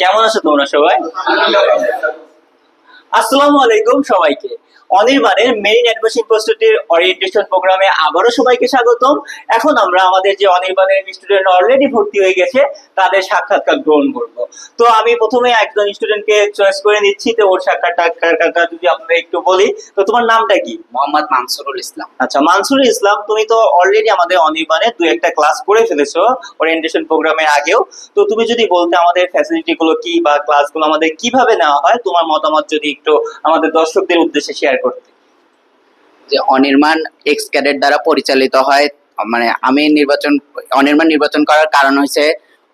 কেমন আছো তোমরা সবাই? আসসালামু আলাইকুম সবাইকে। অনির্বাণের মেরিন অ্যাডমিশন প্রস্তুতির ওরিয়েন্টেশন প্রোগ্রামে আবারও সবাইকে স্বাগতম। এখন আমরা আমাদের যে অনির্বাণের স্টুডেন্ট অলরেডি ভর্তি হয়ে গেছে তাদের সাক্ষাৎকার গ্রহণ করব। তো আমি প্রথমে একজন স্টুডেন্টকে চয়েস করে নিচ্ছি তো ওর সাক্ষাৎকার যদি আপনাদের একটু বলি তো তোমার নামটা কি? মোহাম্মদ মানসুরুল ইসলাম। আচ্ছা মানসুর ইসলাম তুমি তো অলরেডি আমাদের অনির্বাণে দুই একটা ক্লাস করে ফেলেছো ওরিয়েন্টেশন প্রোগ্রামের আগেও। তো তুমি যদি বলতে আমাদের ফ্যাসিলিটি গুলো কি বা ক্লাসগুলো আমাদের কীভাবে নেওয়া হয় তোমার মতামত যদি একটু আমাদের দর্শকদের উদ্দেশ্যে শেয়ার করতে। যে অনির্মাণ এক্স ক্যাডেট দ্বারা পরিচালিত হয় মানে আমি নির্বাচন, অনির্মাণ নির্বাচন করার কারণ হচ্ছে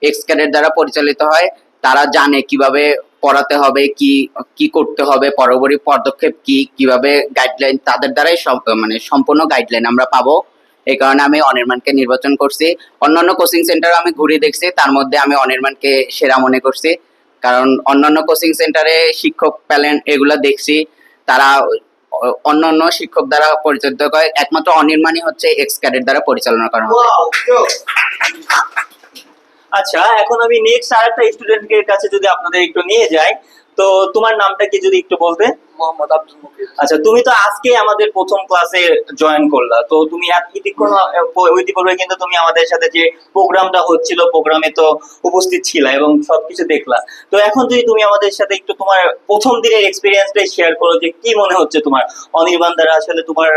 এক্স ক্যাডেট দ্বারা পরিচালিত হয়, তারা জানে কীভাবে পড়াতে হবে, কি কি করতে হবে, পরবর্তী পদক্ষেপ কি, কীভাবে গাইডলাইন তাদের দ্বারাই মানে সম্পূর্ণ গাইডলাইন আমরা পাবো। এই কারণে আমি অনির্মাণকে নির্বাচন করছি। অন্যান্য কোচিং সেন্টার আমি ঘুরে দেখছি, তার মধ্যে আমি অনির্মাণকে সেরা মনে করছি। কারণ অন্যান্য কোচিং সেন্টারে শিক্ষক প্যালেন্ট এগুলো দেখছি, তারা অন্যান্য শিক্ষক দ্বারা পরিচালিত হয় একমাত্র অনির্মাণই হচ্ছে এক্স ক্যাডেট দ্বারা পরিচালনা করা আচ্ছা এখন আমি নেক্সট আরেকটা স্টুডেন্টের কাছে যদি আপনাদের একটু নিয়ে যাই তো তোমার নামটা কি যদি একটু বলতে? মোহাম্মদ আব্দুল মুকির আচ্ছা তুমি তো আজকে আমাদের প্রথম ক্লাসে জয়েন করলা। তো তুমি ইতিপূর্বে কিন্তু তুমি আমাদের সাথে যে প্রোগ্রামটা হচ্ছিল প্রোগ্রামে তো উপস্থিত ছিলা এবং সবকিছু দেখলা। তো এখন যদি তুমি আমাদের সাথে একটু তোমার প্রথম দিনের এক্সপিরিয়েন্সটাই শেয়ার করো যে কি মনে হচ্ছে তোমার? অনির্বাণ দ্বারা আসলে তোমার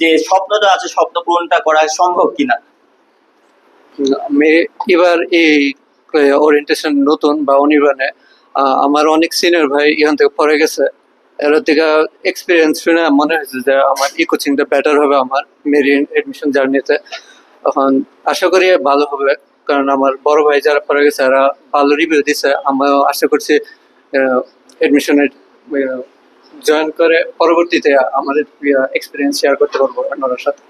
যে স্বপ্নটা আছে স্বপ্ন পূরণটা করা সম্ভব কিনা? আমি এবার এই ওরিয়েন্টেশন নতুন বা অনির্বাণে আমার অনেক সিনিয়র ভাই এখান থেকে পড়ে গেছে। এর থেকে এক্সপিরিয়েন্স শুনে মনে হয়েছে যে আমার এই কোচিংটা বেটার হবে আমার মেরিন এডমিশন জার্নিতে এখন আশা করি ভালো হবে, কারণ আমার বড় ভাই যারা পড়ে গেছে তারা ভালো রিভিউ দিছে। আমিও আশা করছি এডমিশনের জয়েন করে পরবর্তীতে আমাদের এক্সপিরিয়েন্স শেয়ার করতে পারব অন্যদের সাথে।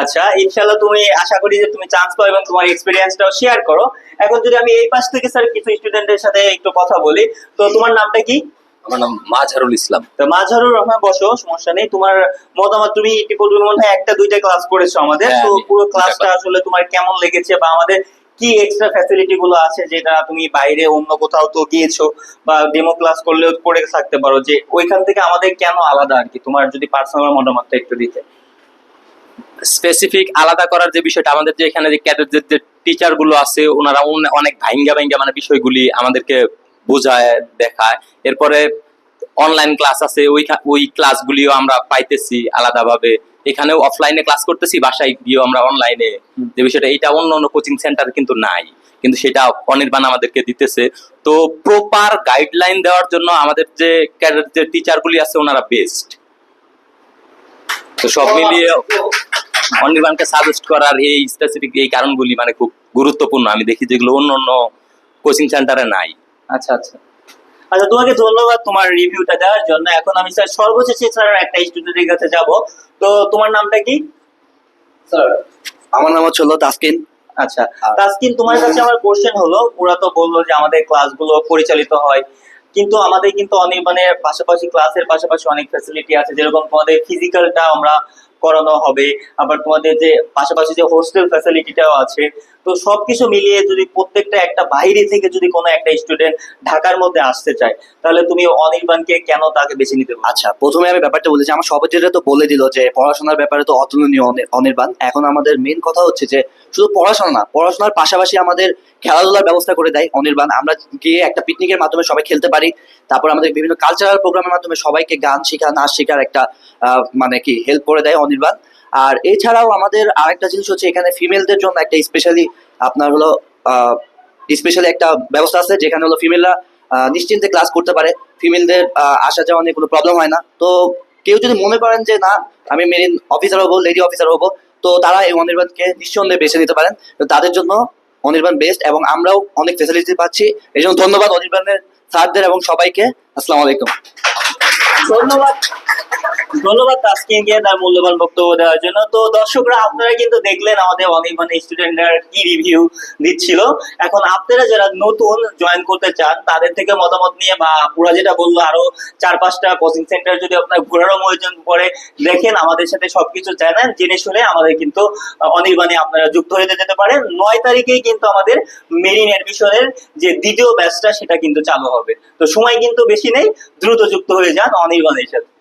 আচ্ছা ইনশাল্লাহ তুমি আশা করি যে তুমি চান্স পাও এবং তোমার এক্সপিরিয়েন্সটাও শেয়ার করো। এখন যদি আমি এই পাশ থেকে স্যার কিছু স্টুডেন্টের সাথে একটু কথা বলি তো তোমার নামটা কি? আমার নাম মাঝারুল ইসলাম। তো মাঝারুর রহমান বসো সমস্যা নেই। তোমার মতামত তুমি ইতিপূর্বে মনে হয় একটা দুইটা ক্লাস করেছ আমাদের হ্যাঁ, তো পুরো ক্লাসটা আসলে তোমার কেমন লেগেছে বা আমাদের কি এক্সট্রা ফ্যাসিলিটি গুলো আছে যেটা তুমি বাইরে অন্য কোথাও তো গিয়েছো বা ডেমো ক্লাস করলেও করে থাকতে পারো? যে ওইখান থেকে আমাদের কেন আলাদা আর কি? তোমার যদি পার্সোনাল মতামতটা একটু দিতে। স্পেসিফিক আলাদা করার যে বিষয়টা আমাদের যে এখানে যে ক্যাডেটদের যে টিচারগুলো আছে ওনারা অনে- অনেক ভাইঙ্গা ভাইঙ্গা মানে বিষয়গুলি আমাদেরকে বোঝায় দেখায়। এরপরে অনলাইন ক্লাস আছে ওই ওই ক্লাসগুলিও আমরা পাইতেছি আলাদাভাবে। এখানেও অফলাইনে ক্লাস করতেছি বাসায় গিয়েও আমরা অনলাইনে যে বিষয়টা এটা অন্য অন্য কোচিং সেন্টার কিন্তু নাই। কিন্তু সেটা অনির্বাণ আমাদেরকে দিতেছে। তো প্রপার গাইডলাইন দেওয়ার জন্য আমাদের যে ক্যাডেট যে টিচারগুলি আছে ওনারা বেস্ট তো সব মিলিয়ে অনির্বাণকে সাজেস্ট করার এই স্পেসিফিক এই কারণগুলি মানে খুব গুরুত্বপূর্ণ। আমি দেখি যেগুলো অন্য অন্য কোচিং সেন্টারে নাই। আচ্ছা আচ্ছা। আচ্ছা তোমাকে ধন্যবাদ তোমার রিভিউটা দেওয়ার জন্য। এখন আমি স্যার সর্বশেষে স্যার একটা স্টুডেন্টের কাছে যাব। তো তোমার নামটা কি? স্যার আমার নাম হচ্ছে তাসকিন। আচ্ছা তাসকিন তোমার কাছে আমার কোশ্চেন হলো ওরা তো বলল যে আমাদের ক্লাসগুলো পরিচালিত হয়। কিন্তু আমাদের কিন্তু অনেক মানে পাশাপাশি ক্লাসের পাশাপাশি অনেক ফ্যাসিলিটি আছে। যেরকম তোমাদের ফিজিক্যালটা আমরা করানো হবে। আবার তোমাদের যে পাশাপাশি যে হোস্টেল ফ্যাসিলিটিটাও আছে, তো সবকিছু মিলিয়ে যদি প্রত্যেকটা একটা বাইরে থেকে যদি কোনো একটা স্টুডেন্ট ঢাকার মধ্যে আসতে চায়, তাহলে তুমি অনির্বাণকে কেন তাকে বেছে নিতে আচ্ছা প্রথমে আমি ব্যাপারটা বলেছি আমার সভাপতিরা তো বলে দিল যে পড়াশোনার ব্যাপারে তো অতুলনীয় অনি- অনির্বাণ। এখন আমাদের মেন কথা হচ্ছে যে শুধু পড়াশোনা না, পড়াশোনার পাশাপাশি আমাদের খেলাধুলার ব্যবস্থা করে দেয় অনির্বাণ। আমরা গিয়ে একটা পিকনিকের মাধ্যমে সবাই খেলতে পারি, তারপর আমাদের বিভিন্ন কালচারাল প্রোগ্রামের মাধ্যমে সবাইকে গান শেখা, নাচ শেখার একটা মানে কি হেল্প করে দেয় অনির্বাণ। আর এছাড়াও আমাদের আরেকটা জিনিস হচ্ছে এখানে ফিমেলদের জন্য একটা স্পেশালি আপনার হলো স্পেশালি একটা ব্যবস্থা আছে যেখানে হলো ফিমেলরা নিশ্চিন্তে ক্লাস করতে পারে। ফিমেলদের আসা যাওয়া নিয়ে কোনো প্রবলেম হয় না। তো কেউ যদি মনে করেন যে, না, আমি মেরিন অফিসার হব লেডি অফিসার হব, তো তারা এই অনির্বাণকে নিঃসন্দেহে বেছে নিতে পারেন। তাদের জন্য অনির্বাণ বেস্ট এবং আমরাও অনেক ফেসিলিটি পাচ্ছি। এই জন্য ধন্যবাদ অনির্বাণের স্যারদের এবং সবাইকে। আসসালামু আলাইকুম। ধন্যবাদ। ধন্যবাদ তাসকিনকে তার মূল্যবান বক্তব্য দেওয়ার জন্য। তো দর্শকরা, আপনারা কিন্তু দেখলেন আমাদের অনেক মানে স্টুডেন্টরা কি রিভিউ দিচ্ছিল। এখন আপনারা যারা নতুন জয়েন করতে চান, তাদের থেকে মতামত নিয়ে বা পুরা যেটা বলল, আরও চার পাঁচটা কোচিং সেন্টার যদি আপনার প্রয়োজন পড়ে দেখেন, আমাদের সাথে সবকিছু জানেন, জেনে শুনে আমাদের কিন্তু অনির্বাণে আপনারা যুক্ত হয়ে যেতে পারেন। নয় তারিখেই কিন্তু আমাদের মেরিন অ্যাডমিশনের যে দ্বিতীয় ব্যাচটা সেটা কিন্তু চালু হবে। তো সময় কিন্তু বেশি নেই, দ্রুত যুক্ত হয়ে যান। অনির্বাণের সাথে